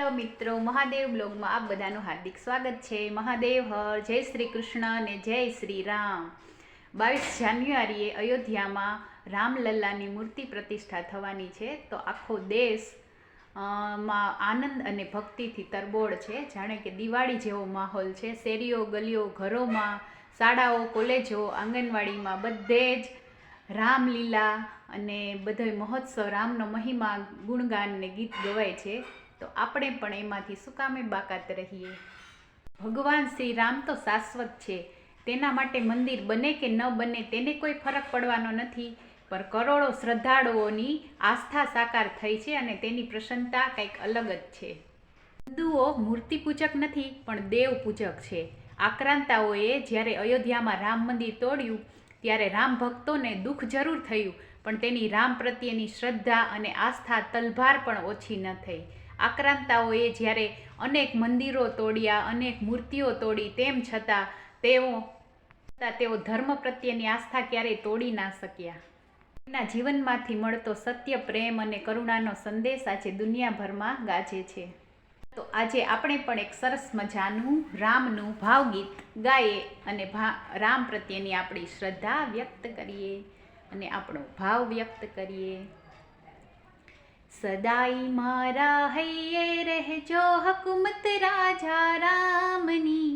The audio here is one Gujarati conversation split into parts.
હેલો મિત્રો, મહાદેવ બ્લોગમાં આપ બધાનું હાર્દિક સ્વાગત છે. મહાદેવ હર, જય શ્રી કૃષ્ણ અને જય શ્રી રામ. બાવીસ જાન્યુઆરીએ અયોધ્યામાં રામલલ્લાની મૂર્તિ પ્રતિષ્ઠા થવાની છે. તો આખો દેશમાં આનંદ અને ભક્તિથી તરબોળ છે. જાણે કે દિવાળી જેવો માહોલ છે. શેરીઓ, ગલીઓ, ઘરોમાં, શાળાઓ, કોલેજો, આંગણવાડીમાં બધે જ રામલીલા અને બધો મહોત્સવ, રામનો મહિમા, ગુણગાન ને ગીત ગવાય છે. તો આપણે પણ એમાંથી શું કામે બાકાત રહીએ. ભગવાન શ્રી રામ તો શાશ્વત છે. તેના માટે મંદિર બને કે ન બને તેને કોઈ ફરક પડવાનો નથી. પણ કરોડો શ્રદ્ધાળુઓની આસ્થા સાકાર થઈ છે અને તેની પ્રસન્નતા કંઈક અલગ જ છે. હિન્દુઓ મૂર્તિ પૂજક નથી, પણ દેવ પૂજક છે. આક્રાંતાઓએ જ્યારે અયોધ્યામાં રામ મંદિર તોડ્યું, ત્યારે રામ ભક્તોને દુઃખ જરૂર થયું, પણ તેની રામ પ્રત્યેની શ્રદ્ધા અને આસ્થા તલભાર પણ ઓછી ન થઈ. આક્રાંતાઓએ જ્યારે અનેક મંદિરો તોડ્યા, અનેક મૂર્તિઓ તોડી, તેમ છતાં તેઓ તેઓ ધર્મ પ્રત્યેની આસ્થા ક્યારેય તોડી ના શક્યા. એના જીવનમાંથી મળતો સત્ય, પ્રેમ અને કરુણાનો સંદેશ આજે દુનિયાભરમાં ગાજે છે. તો આજે આપણે પણ એક સરસ મજાનું રામનું ભાવગીત ગાઈએ અને રામ પ્રત્યેની આપણી શ્રદ્ધા વ્યક્ત કરીએ અને આપણો ભાવ વ્યક્ત કરીએ. સદાઈ મારા હૈયે રહેજો હકુમત રાજા રામની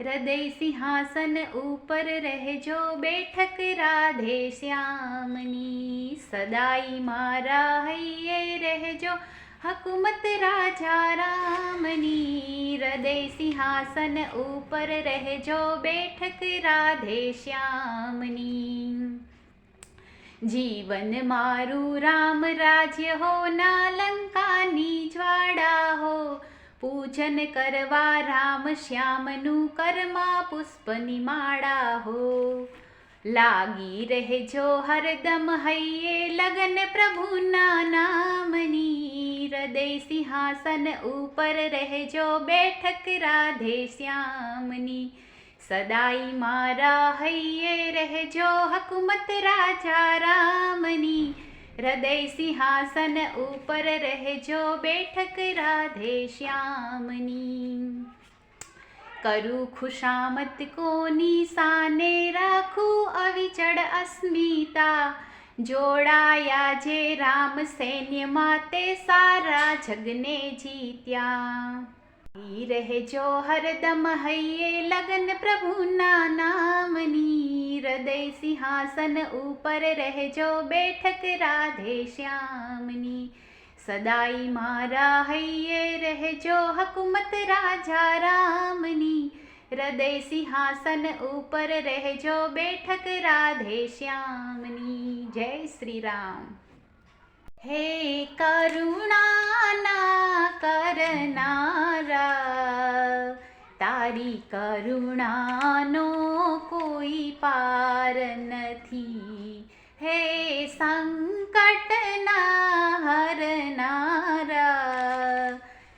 હૃદય સિંહાસન ઉપર રહેજો બેઠક રાધે શ્યામની સદાઈ મારા હૈયે રહેજો હકુમત રાજા રામની હૃદય સિંહાસન ઉપર રહેજો બેઠક રાધે શ્યામની જીવન મારું રામ રાજ્ય હો ના લંકાની જ્વાળા હો પૂજન કરવા રામ શ્યામનું કર્મા પુષ્પની માળા હો લાગી રહેજો હરદમ હૈયે લગન પ્રભુના નામની હૃદય સિંહાસન ઉપર રહેજો બેઠક રાધે શ્યામની સદાઈ મારા હૈયે રહેજો હકુમત રાજા રામની હૃદય સિંહાસન ઉપર રહેજો બેઠક રાધે શ્યામની કરું ખુશામત કોની સાને રાખું અવિચળ અસ્મિતા જોડાયા જે રામ સૈન્યમાં તે સારા જગને જીત્યા રહેજો હરદમ હૈયે લગન પ્રભુના નામની હૃદય સિંહાસન ઉપર રહેજો બેઠક રાધે શ્યામની સદાઈ મારા હૈયે રહેજો હકુમત રાજા રામની હૃદય સિંહાસન ઉપર રહેજો બેઠક રાધે શ્યામની જય શ્રી રામ હે કરુણાના કરનારા, તારી કરુણાનો કોઈ પાર નથી. હે સંકટના હરનારા,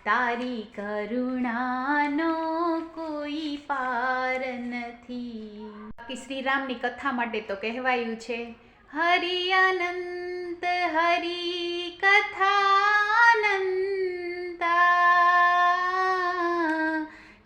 તારી કરુણાનો કોઈ પાર નથી. બાકી શ્રીરામની કથા માટે તો કહેવાયું છે, હરિ સંત હરી કથાનંતા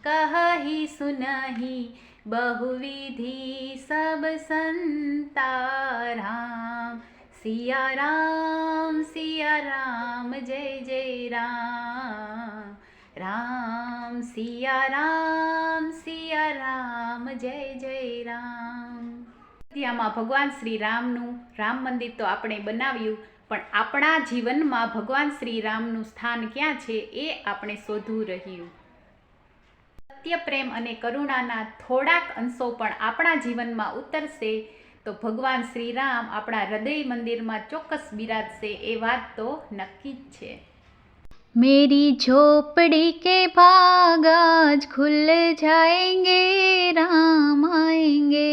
કહી સુનહી બહુવિધિ સબ સંતા રામ સિયા રામ સિયા રામ જય જય રામ રામ સિયા રામ સિયા રામ જય જય રામ અયોધ્યામાં ભગવાન શ્રી રામનું રામ મંદિર તો આપણે બનાવ્યું પણ આપણા જીવનમાં ભગવાન શ્રી રામનું સ્થાન ક્યાં છે એ આપણે શોધવું રહ્યું સત્ય પ્રેમ અને કરુણાના થોડાક અંશો પણ આપણા જીવનમાં ઉતરશે તો ભગવાન શ્રી રામ આપણા હૃદય મંદિરમાં ચોક્કસ બિરાજશે એ વાત તો નક્કી જ છે मेरी झोपड़ी के भाग आज खुल जाएंगे राम आएंगे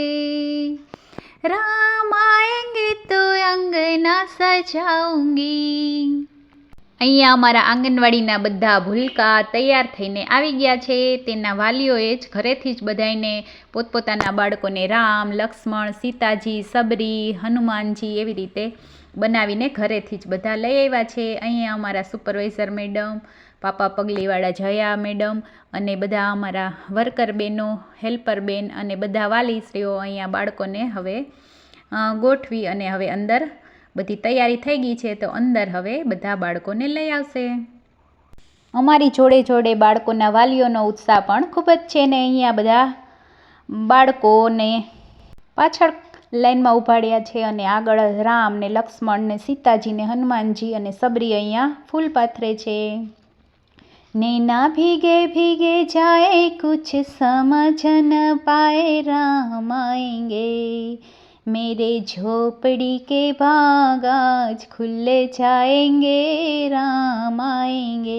રામ આએંગે તો આંગના સજાઉંગી અહીંયા અમારા આંગણવાડીના બધા ભૂલકા તૈયાર થઈને આવી ગયા છે. તેના વાલીઓએ જ ઘરેથી જ બધાને પોતપોતાના બાળકોને રામ, લક્ષ્મણ, સીતાજી, સબરી, હનુમાનજી એવી રીતે બનાવીને ઘરેથી જ બધા લઈ આવ્યા છે. અહીંયા અમારા સુપરવાઇઝર મેડમ પાપા પગલીવાળા જયા મેડમ અને બધા અમારા વર્કર બહેનો હેલ્પર બેન અને બધા વાલીશ્રીઓ અહીંયા બાળકોને હવે ગોઠવી અને હવે અંદર બધી તૈયારી થઈ ગઈ છે તો અંદર હવે બધા બાળકોને લઈ આવશે. અમારી જોડે જોડે બાળકોના વાલીઓનો ઉત્સાહ પણ ખૂબ જ છે ને અહીંયા બધા બાળકોને પાછળ લાઈનમાં ઉભાડ્યા છે અને આગળ રામ ને લક્ષ્મણ ને સીતાજી ને હનુમાનજી અને સબરી અહીંયા ફૂલ પાથરે છે नैना भीगे भीगे जाए कुछ समझ न पाए राम आएंगे मेरे झोपड़ी के बाग आज खुले जाएंगे राम आएंगे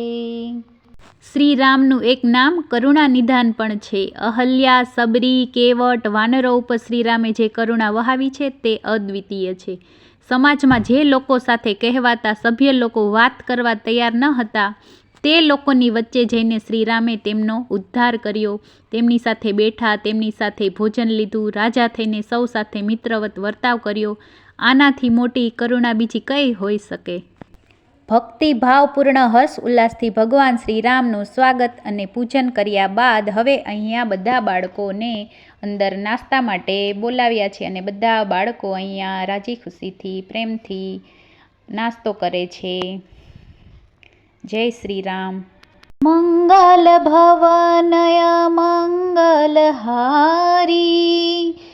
શ્રી રામનું એક નામ કરુણા નિધાન પણ છે. અહલ્યા, સબરી, કેવટ, વાનરો ઉપર શ્રીરામે જે કરુણા વહાવી છે તે અદ્વિતીય છે. સમાજમાં જે લોકો સાથે કહેવાતા, સભ્ય લોકો વાત કરવા તૈયાર ન હતા, તે લોકોની વચ્ચે જઈને શ્રીરામે તેમનો ઉદ્ધાર કર્યો. તેમની સાથે બેઠા, તેમની સાથે ભોજન લીધું, રાજા થઈને સૌ સાથે મિત્રવત વર્તાવ કર્યો. આનાથી મોટી કરુણા બીજી કઈ હોઈ શકે. ભક્તિ ભાવપૂર્ણ હર્ષ ઉલ્લાસથી ભગવાન શ્રી રામનું સ્વાગત અને પૂજન કર્યા બાદ હવે અહીંયા બધા બાળકોને અંદર નાસ્તા માટે બોલાવ્યા છે અને બધા બાળકો અહીંયા રાજી ખુશીથી, પ્રેમથી નાસ્તો કરે છે. જય શ્રી રામ મંગલ ભવનય મંગલ હારી.